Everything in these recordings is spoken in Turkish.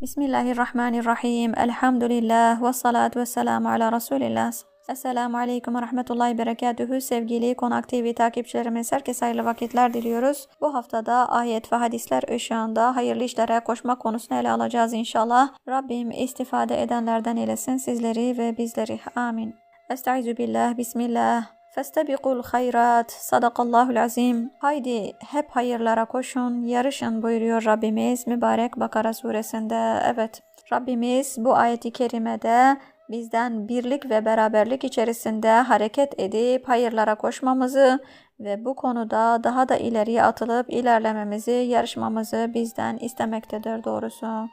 Bismillahirrahmanirrahim. Elhamdülillah ve salatu ve selamu ala Resulillah. Esselamu Aleyküm ve Rahmetullahi Berekatühü. Sevgili Konak TV takipçilerimiz herkese hayırlı vakitler diliyoruz. Bu haftada ayet ve hadisler ışığında hayırlı işlere koşma konusunu ele alacağız inşallah. Rabbim istifade edenlerden eylesin sizleri ve bizleri. Amin. Estaizu billah, bismillah. Festebikul hayrat. Sadakallahul azim. Haydi hep hayırlara koşun, yarışın buyuruyor Rabbimiz mübarek Bakara suresinde. Evet, Rabbimiz bu ayeti kerimede bizden birlik ve beraberlik içerisinde hareket edip hayırlara koşmamızı ve bu konuda daha da ileriye atılıp ilerlememizi, yarışmamızı bizden istemektedir doğrusu.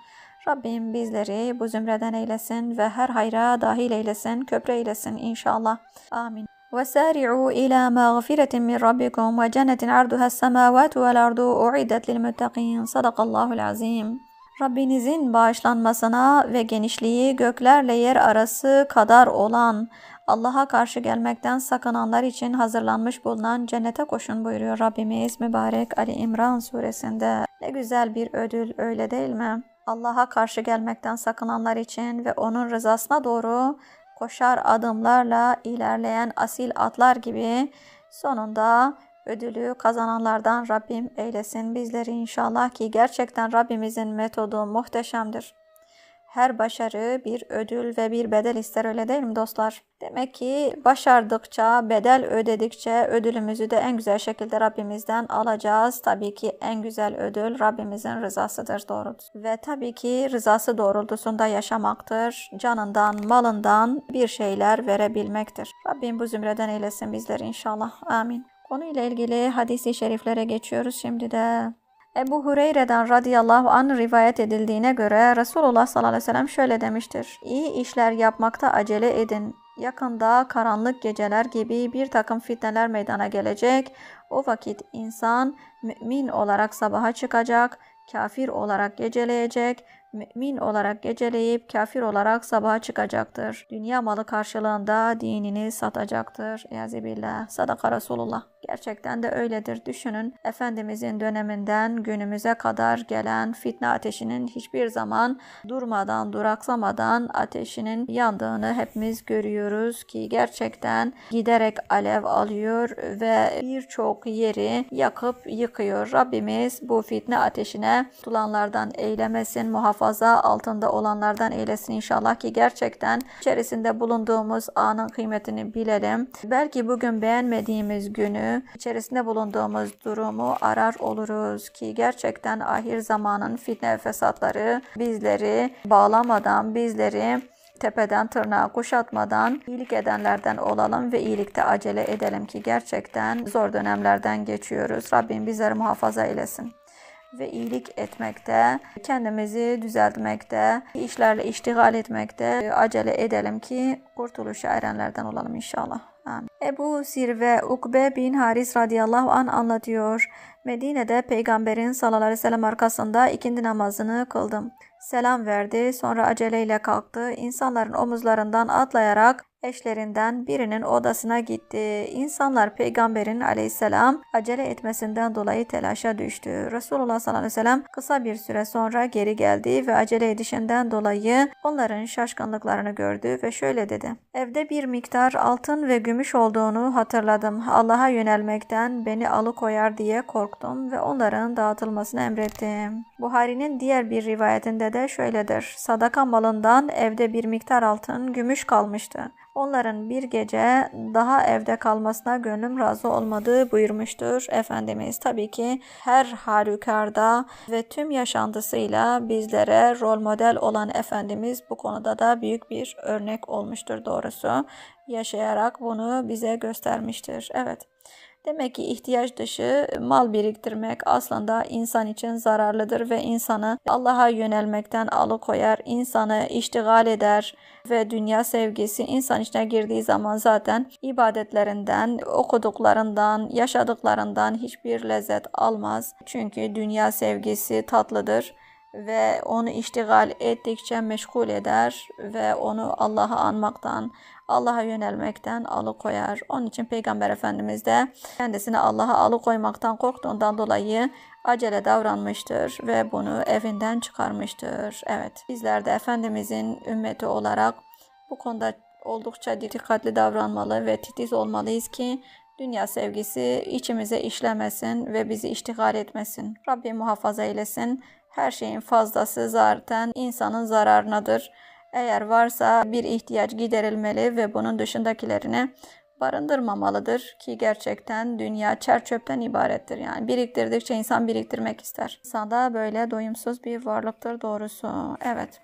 Rabbim bizleri bu zümreden eylesin ve her hayra dahil eylesin, köprü eylesin inşallah. Amin. وسارعوا إلى مغفرة من ربكم وجنة عرضها السماوات والأرض أعدت للمتقين صدق الله العظيم Rabbinizin bağışlanmasına ve genişliği göklerle yer arası kadar olan Allah'a karşı gelmekten sakınanlar için hazırlanmış bulunan cennete koşun buyuruyor Rabbimiz mübarek Ali İmran suresinde. Ne güzel bir ödül öyle değil mi? Allah'a karşı gelmekten sakınanlar için ve onun rızasına doğru koşar adımlarla ilerleyen asil atlar gibi sonunda ödülü kazananlardan Rabbim eylesin bizleri inşallah ki gerçekten Rabbimizin metodu muhteşemdir. Her başarı bir ödül ve bir bedel ister öyle değil mi dostlar? Demek ki başardıkça, bedel ödedikçe ödülümüzü de en güzel şekilde Rabbimizden alacağız. Tabii ki en güzel ödül Rabbimizin rızasıdır doğrudur. Ve tabii ki rızası doğrultusunda yaşamaktır. Canından, malından bir şeyler verebilmektir. Rabbim bu zümreden eylesin bizleri inşallah. Amin. Konuyla ilgili hadisi şeriflere geçiyoruz şimdi de. Ebu Hureyre'den radıyallahu anh rivayet edildiğine göre Resulullah sallallahu aleyhi ve sellem şöyle demiştir. İyi işler yapmakta acele edin. Yakında karanlık geceler gibi bir takım fitneler meydana gelecek. O vakit insan mümin olarak sabaha çıkacak, kafir olarak geceleyecek, mümin olarak geceleyip kafir olarak sabaha çıkacaktır. Dünya malı karşılığında dinini satacaktır. Yazibillah. Sadaka Resulullah. Gerçekten de öyledir. Düşünün Efendimizin döneminden günümüze kadar gelen fitne ateşinin hiçbir zaman durmadan, duraksamadan ateşinin yandığını hepimiz görüyoruz ki gerçekten giderek alev alıyor ve birçok yeri yakıp yıkıyor. Rabbimiz bu fitne ateşine tutulanlardan eylemesin, muhafaza altında olanlardan eylesin inşallah ki gerçekten içerisinde bulunduğumuz anın kıymetini bilelim. Belki bugün beğenmediğimiz günü içerisinde bulunduğumuz durumu arar oluruz ki gerçekten ahir zamanın fitne fesatları bizleri bağlamadan, bizleri tepeden tırnağa kuşatmadan iyilik edenlerden olalım ve iyilikte acele edelim ki gerçekten zor dönemlerden geçiyoruz. Rabbim bizleri muhafaza eylesin ve iyilik etmekte, kendimizi düzeltmekte, işlerle iştigal etmekte acele edelim ki kurtuluşa erenlerden olalım inşallah. Amin. Ebu Sir ve Ukbe bin Haris radıyallahu an anlatıyor. Medine'de peygamberin sallallahu aleyhi ve sellem arkasında ikindi namazını kıldım. Selam verdi, sonra aceleyle kalktı. İnsanların omuzlarından atlayarak eşlerinden birinin odasına gitti. İnsanlar peygamberin aleyhisselam acele etmesinden dolayı telaşa düştü. Resulullah sallallahu aleyhi ve sellem kısa bir süre sonra geri geldi ve acele edişinden dolayı onların şaşkınlıklarını gördü ve şöyle dedi. Evde bir miktar altın ve gümüş olduğunu hatırladım. Allah'a yönelmekten beni alıkoyar diye korktum ve onların dağıtılmasını emrettim. Buhari'nin diğer bir rivayetinde de şöyledir. Sadaka malından evde bir miktar altın, gümüş kalmıştı. Onların bir gece daha evde kalmasına gönlüm razı olmadığı buyurmuştur Efendimiz. Tabii ki her halükarda ve tüm yaşantısıyla bizlere rol model olan Efendimiz bu konuda da büyük bir örnek olmuştur doğrusu. Yaşayarak bunu bize göstermiştir. Evet. Demek ki ihtiyaç dışı mal biriktirmek aslında insan için zararlıdır ve insanı Allah'a yönelmekten alıkoyar, insanı iştigal eder ve dünya sevgisi insan içine girdiği zaman zaten ibadetlerinden, okuduklarından, yaşadıklarından hiçbir lezzet almaz. Çünkü dünya sevgisi tatlıdır ve onu iştigal ettikçe meşgul eder ve onu Allah'ı anmaktan, Allah'a yönelmekten alıkoyar. Onun için Peygamber Efendimiz de kendisini Allah'a alıkoymaktan korktuğundan dolayı acele davranmıştır ve bunu evinden çıkarmıştır. Evet, bizler de Efendimizin ümmeti olarak bu konuda oldukça dikkatli davranmalı ve titiz olmalıyız ki dünya sevgisi içimize işlemesin ve bizi iştigal etmesin. Rabbim muhafaza eylesin. Her şeyin fazlası zaten insanın zararınadır. Eğer varsa bir ihtiyaç giderilmeli ve bunun dışındakilerini barındırmamalıdır ki gerçekten dünya çer çöpten ibarettir. Yani biriktirdikçe insan biriktirmek ister. İnsan da böyle doyumsuz bir varlıktır doğrusu. Evet.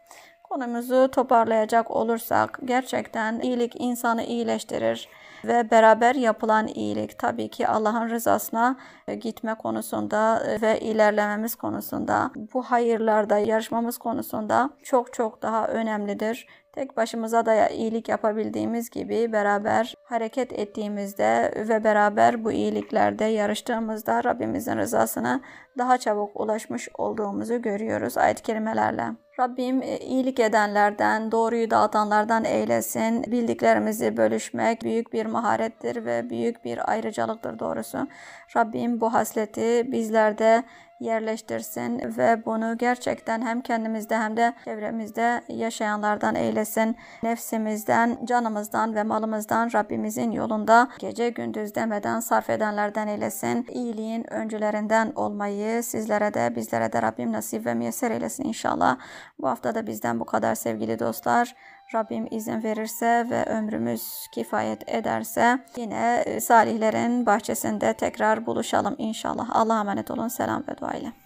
Konumuzu toparlayacak olursak gerçekten iyilik insanı iyileştirir ve beraber yapılan iyilik tabii ki Allah'ın rızasına gitme konusunda ve ilerlememiz konusunda bu hayırlarda yarışmamız konusunda çok çok daha önemlidir. Tek başımıza da iyilik yapabildiğimiz gibi beraber hareket ettiğimizde ve beraber bu iyiliklerde yarıştığımızda Rabbimizin rızasına daha çabuk ulaşmış olduğumuzu görüyoruz ayet-i kerimelerle. Rabbim e, iyilik edenlerden, doğruyu dağıtanlardan eylesin. Bildiklerimizi bölüşmek büyük bir maharettir ve büyük bir ayrıcalıktır doğrusu. Rabbim bu hasleti bizlerde yerleştirsin ve bunu gerçekten hem kendimizde hem de çevremizde yaşayanlardan eylesin. Nefsimizden, canımızdan ve malımızdan Rabbimizin yolunda gece gündüz demeden sarf edenlerden eylesin. İyiliğin öncülerinden olmayı sizlere de bizlere de Rabbim nasip ve müyesser eylesin inşallah. Bu hafta da bizden bu kadar sevgili dostlar. Rabbim izin verirse ve ömrümüz kifayet ederse yine salihlerin bahçesinde tekrar buluşalım inşallah. Allah'a emanet olun. Selam ve dua ile.